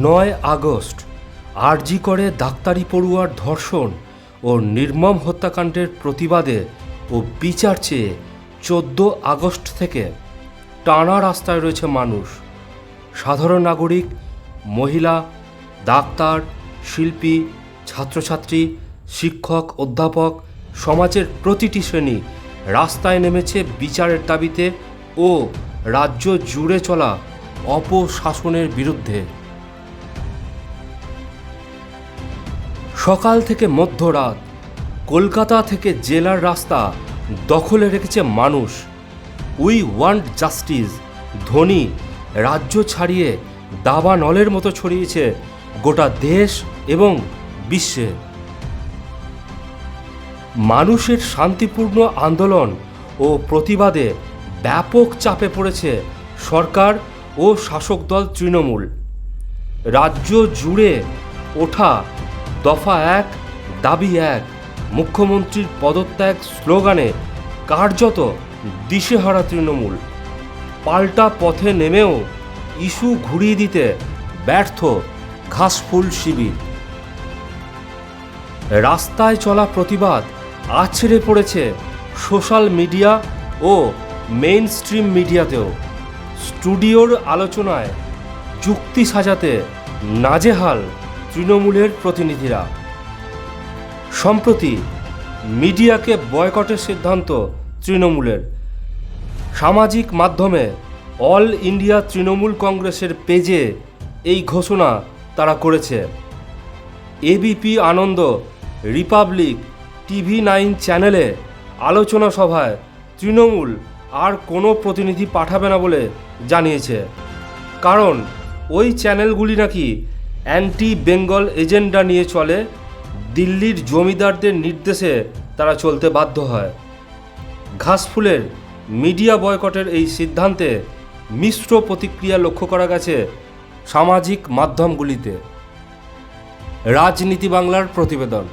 নয় আগস্ট, আরজি করে ডাক্তারি পড়ুয়ার ধর্ষণ ও নির্মম হত্যাকাণ্ডের প্রতিবাদে ও বিচার চেয়ে চোদ্দ আগস্ট থেকে টানা রাস্তায় রয়েছে মানুষ। সাধারণ নাগরিক, মহিলা, ডাক্তার, শিল্পী, ছাত্রছাত্রী, শিক্ষক, অধ্যাপক সমাজের প্রতিটি শ্রেণি রাস্তায় নেমেছে বিচারের দাবিতে ও রাজ্য জুড়ে চলা অপশাসনের বিরুদ্ধে। সকাল থেকে মধ্যরাত কলকাতা থেকে জেলার রাস্তা দখলে রেখেছে মানুষ। We want justice. ধনী রাজ্য ছাড়িয়ে দাবা নলের মতো ছড়িয়েছে গোটা দেশ এবং বিশ্বে। মানুষের শান্তিপূর্ণ আন্দোলন ও প্রতিবাদে ব্যাপক চাপে পড়েছে সরকার ও শাসক দল তৃণমূল। রাজ্য জুড়ে ওঠা দফা এক, দাবি এক। মুখ্যমন্ত্রীর পদত্যাগ স্লোগানে কার্যত দিশেহারা তৃণমূল। পাল্টা পথে নেমেও ইস্যু ঘুরিয়ে দিতে ব্যর্থ ঘাসফুল শিবির। রাস্তায় চলা প্রতিবাদ আছড়ে পড়েছে সোশ্যাল মিডিয়া ও মেইন স্ট্রিম মিডিয়াতেও। স্টুডিওর আলোচনায় যুক্তি সাজাতে নাজেহাল তৃণমূলের প্রতিনিধিরা। সম্প্রতি মিডিয়াকে বয়কটের সিদ্ধান্ত তৃণমূলের। সামাজিক মাধ্যমে অল ইন্ডিয়া তৃণমূল কংগ্রেসের পেজে এই ঘোষণা তারা করেছে। ABP Ananda republic TV nine চ্যানেলে আলোচনা সভায় তৃণমূল আর কোনো প্রতিনিধি পাঠাবে না বলে জানিয়েছে। কারণ ওই চ্যানেলগুলি নাকি অ্যান্টি বেঙ্গল এজেন্ডা নিয়ে চলে, দিল্লির জমিদারদের নির্দেশে তারা চলতে বাধ্য হয়। ঘাসফুলের মিডিয়া বয়কটের এই সিদ্ধান্তে মিশ্র প্রতিক্রিয়া লক্ষ্য করা গেছে সামাজিক মাধ্যমগুলিতে। রাজনীতি বাংলার প্রতিবেদন।